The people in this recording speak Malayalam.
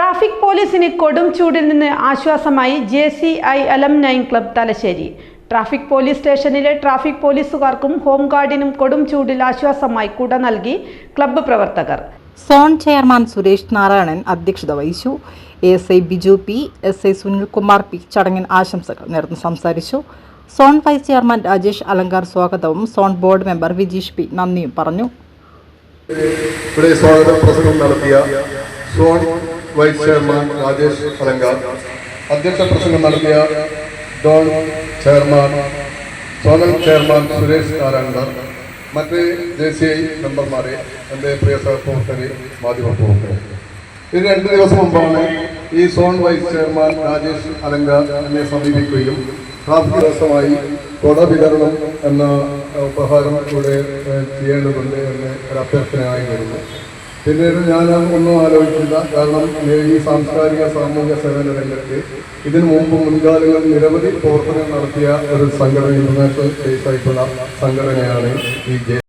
ട്രാഫിക് പോലീസിന് കൊടും ചൂടിൽ നിന്ന് ആശ്വാസമായി J C I alumni club Thalassery. Traffic police സ്റ്റേഷനിലെ ട്രാഫിക് പോലീസുകാർക്കും ഹോംഗാർഡിനും കൊടും ചൂടിൽ ആശ്വാസമായി കുട നൽകി ക്ലബ്ബ് പ്രവർത്തകർ. സോൺ ചെയർമാൻ സുരേഷ് നാരായണൻ അധ്യക്ഷത വഹിച്ചു. S I Biju P S I Sunilkumar P ചടങ്ങിൽ ആശംസകൾ നേർന്ന് സംസാരിച്ചു. Zone vice chairman Rajesh Alankar സ്വാഗതവും zone board member Vijeesh P നന്ദിയും പറഞ്ഞു. ഇവിടെ സ്വാഗത പ്രസംഗം നടത്തിയ zone vice chairman Rajesh Alanka അധ്യക്ഷ പ്രസംഗം നടത്തിയ zone chairman zonal chairman Suresh Narayana മറ്റ് ഐ മെമ്പർമാരെ എന്റെ പ്രിയ സഹപ്രവർത്തകരെ മാധ്യമ പ്രവർത്തകരെ. ഇത് രണ്ട് ദിവസം മുമ്പാണ് ഈ zone vice chairman Rajesh Alanka എന്നെ സമീപിക്കുകയും ട്രാഫിക് ദിവസമായി കൊട വിതരണം എന്ന ഉപഹാരം ഏഹ്, ചെയ്യേണ്ടതുണ്ട് എന്ന് ഒരു അഭ്യർത്ഥനയായി വരുന്നു. പിന്നീട് ഞാൻ ഒന്നും ആലോചിച്ചില്ല. കാരണം ഈ സാംസ്കാരിക സാമൂഹ്യ സേവന രംഗത്ത് ഇതിനു മുമ്പ് മുൻകാലങ്ങളിൽ നിരവധി പ്രവർത്തനങ്ങൾ നടത്തിയ ഒരു സംഘടന ഇന്റർനാഷണൽ സ്പേസ് ആയിട്ടുള്ള സംഘടനയാണ് ഈ ജെ